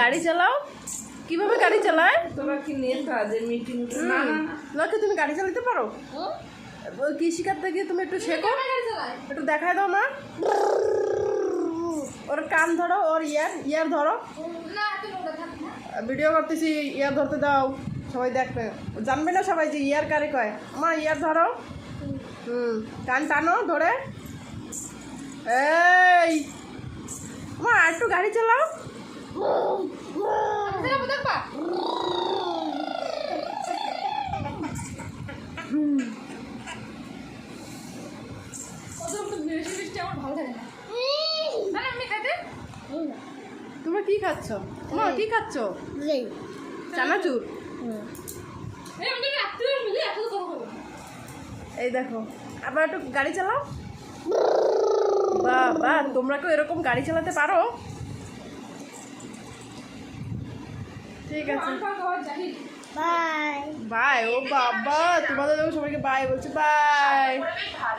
গাড়ি চালাও? কীভাবে গাড়ি চালায়? তোরা কি নেতা যে মিটিং না না লক্ষ্য তুমি গাড়ি চালাতে পারো? ওই কি শিখাতে গিয়ে তুমি একটু শেখো। একটু দেখায় দাও না। ওর কান ধরো ওর ইয়ার ইয়ার ধরো। ভিডিও করতেছি ইয়ার ধরতে দাও। সবাই দেখবে। জানবে না সবাই যে ইয়ার কারে কয়। মা ইয়ার ধরো। হুম কান টানো ধরে। এই! মা আর একটু গাড়ি চালাও। তোমরা কি খাচ্ছ? মা কি খাচ্ছ? চানাচুর। এই দেখো আবার একটু গাড়ি চালাও। বাবা তোমরা কেউ এরকম গাড়ি চালাতে পারো? ঠিক আছে। বাই। বাই ও বাবা তোমাদের সবাইকে বাই বলছি বাই।